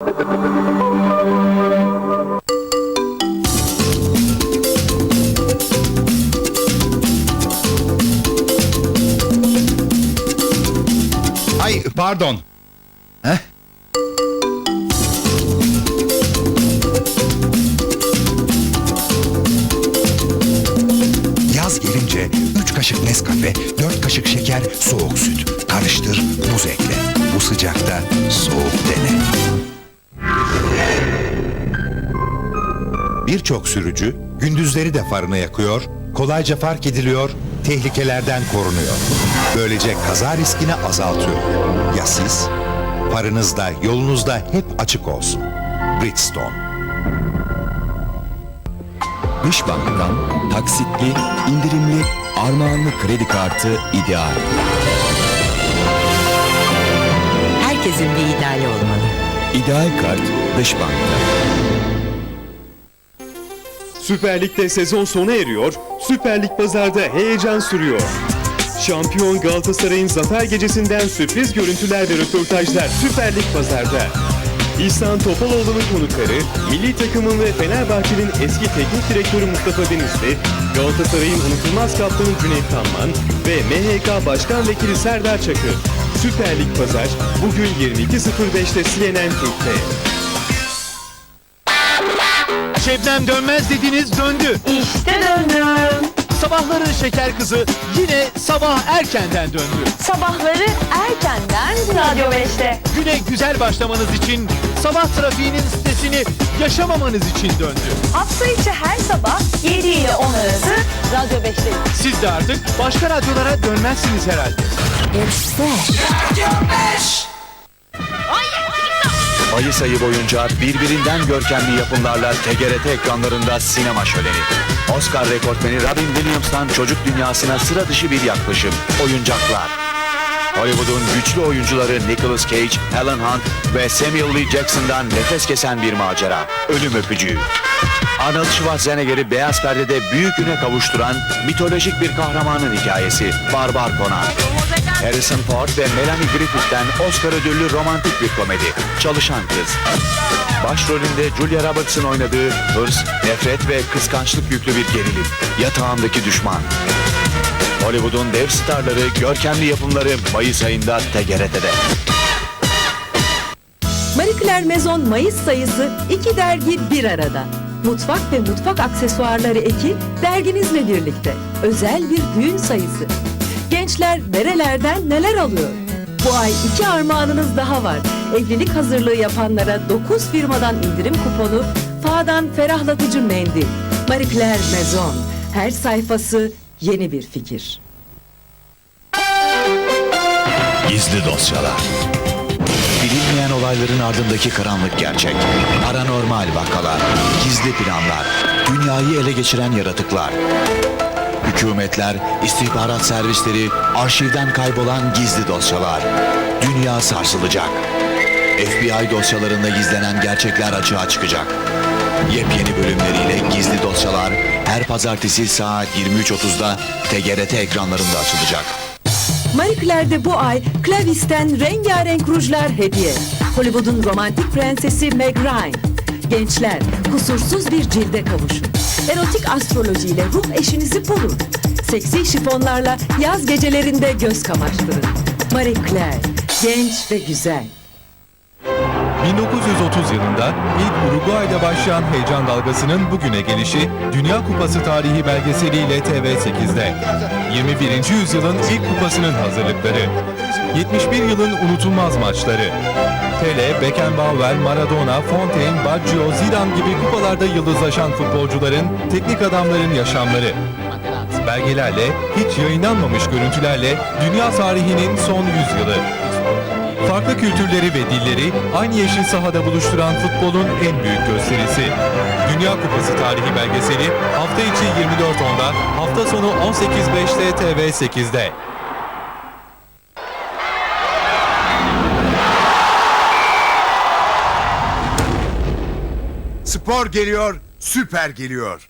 Ay pardon. Heh. Yaz gelince 3 kaşık Nescafe, 4 kaşık şeker, soğuk süt. Karıştır, buz ekle. Bu sıcakta soğuk dene. Birçok sürücü gündüzleri de farını yakıyor, kolayca fark ediliyor, tehlikelerden korunuyor. Böylece kaza riskini azaltıyor. Ya siz? Farınız da hep açık olsun. Bridgestone. Dış Bank'tan taksitli, indirimli, armağanlı kredi kartı ideal. İdeal kart Dış Bank'ta. Süper Lig'de sezon sona eriyor, Süper Lig pazarda heyecan sürüyor. Şampiyon Galatasaray'ın zafer gecesinden sürpriz görüntüler ve röportajlar Süper Lig pazarda. İhsan Topaloğlu'nun konukları, milli takımın ve Fenerbahçe'nin eski teknik direktörü Mustafa Denizli, Galatasaray'ın unutulmaz kaptanı Cüneyt Tanman ve MHK Başkan Vekili Serdar Çakır. Süper Lig Pazar bugün 22.05'te CNN Türk'te. Şebnem dönmez dediniz döndü. İşte döndüm. Sabahları şeker kızı yine sabah erkenden döndü. Sabahları erkenden Radyo 5'te. Güne güzel başlamanız için sabah trafiğinin stresini yaşamamanız için döndü. Hafta içi her sabah 7 ile 10 arası Radyo 5'te. Siz de artık başka radyolara dönmezsiniz herhalde. Mayıs ayı boyunca birbirinden görkemli yapımlarla TGRT ekranlarında sinema şöleni. Oscar rekortmeni Robin Williams'tan çocuk dünyasına sıra dışı bir yaklaşım. Oyuncaklar. Hollywood'un güçlü oyuncuları Nicolas Cage, Helen Hunt ve Samuel L. Jackson'dan nefes kesen bir macera. Ölüm öpücüğü. Arnold Schwarzenegger'i beyaz perdede büyük üne kavuşturan mitolojik bir kahramanın hikayesi Barbar Conan. Harrison Ford ve Melanie Griffith'ten Oscar ödüllü romantik bir komedi Çalışan Kız. Başrolünde Julia Roberts'ın oynadığı hırs, nefret ve kıskançlık yüklü bir gerilim. Yatağındaki düşman. Hollywood'un dev starları, görkemli yapımları Mayıs ayında TGRT'de. Marie Claire Maison Mayıs sayısı iki dergi bir arada. Mutfak ve mutfak aksesuarları eki derginizle birlikte. Özel bir düğün sayısı. Gençler nerelerden neler alıyor? Bu ay iki armağanınız daha var. Evlilik hazırlığı yapanlara 9 firmadan indirim kuponu, Fa'dan ferahlatıcı mendil. Marie Claire Maison. Her sayfası yeni bir fikir. Gizli dosyalar. Bilinmeyen olayların ardındaki karanlık gerçek. Paranormal vakalar, gizli planlar, dünyayı ele geçiren yaratıklar. Hükümetler, istihbarat servisleri, arşivden kaybolan gizli dosyalar. Dünya sarsılacak. FBI dosyalarında gizlenen gerçekler açığa çıkacak. Yepyeni bölümleriyle gizli dosyalar her pazartesi saat 23.30'da TGRT ekranlarında açılacak. Marie Claire'de bu ay Clavis'ten rengarenk rujlar hediye. Hollywood'un romantik prensesi Meg Ryan. Gençler kusursuz bir cilde kavuşun. Erotik astrolojiyle ruh eşinizi bulun. Seksi şifonlarla yaz gecelerinde göz kamaştırın. Marie Claire, genç ve güzel. 1930 yılında ilk Uruguay'da başlayan heyecan dalgasının bugüne gelişi Dünya Kupası tarihi belgeseliyle TV8'de. 21. yüzyılın ilk kupasının hazırlıkları. 71 yılın unutulmaz maçları. Pele, Beckenbauer, Maradona, Fontaine, Baggio, Zidane gibi kupalarda yıldızlaşan futbolcuların, teknik adamların yaşamları. Belgelerle, hiç yayınlanmamış görüntülerle dünya tarihinin son yüzyılı. Farklı kültürleri ve dilleri aynı yeşil sahada buluşturan futbolun en büyük gösterisi. Dünya Kupası tarihi belgeseli hafta içi 24.10'da, hafta sonu 18.05'te TV8'de. Spor geliyor, süper geliyor.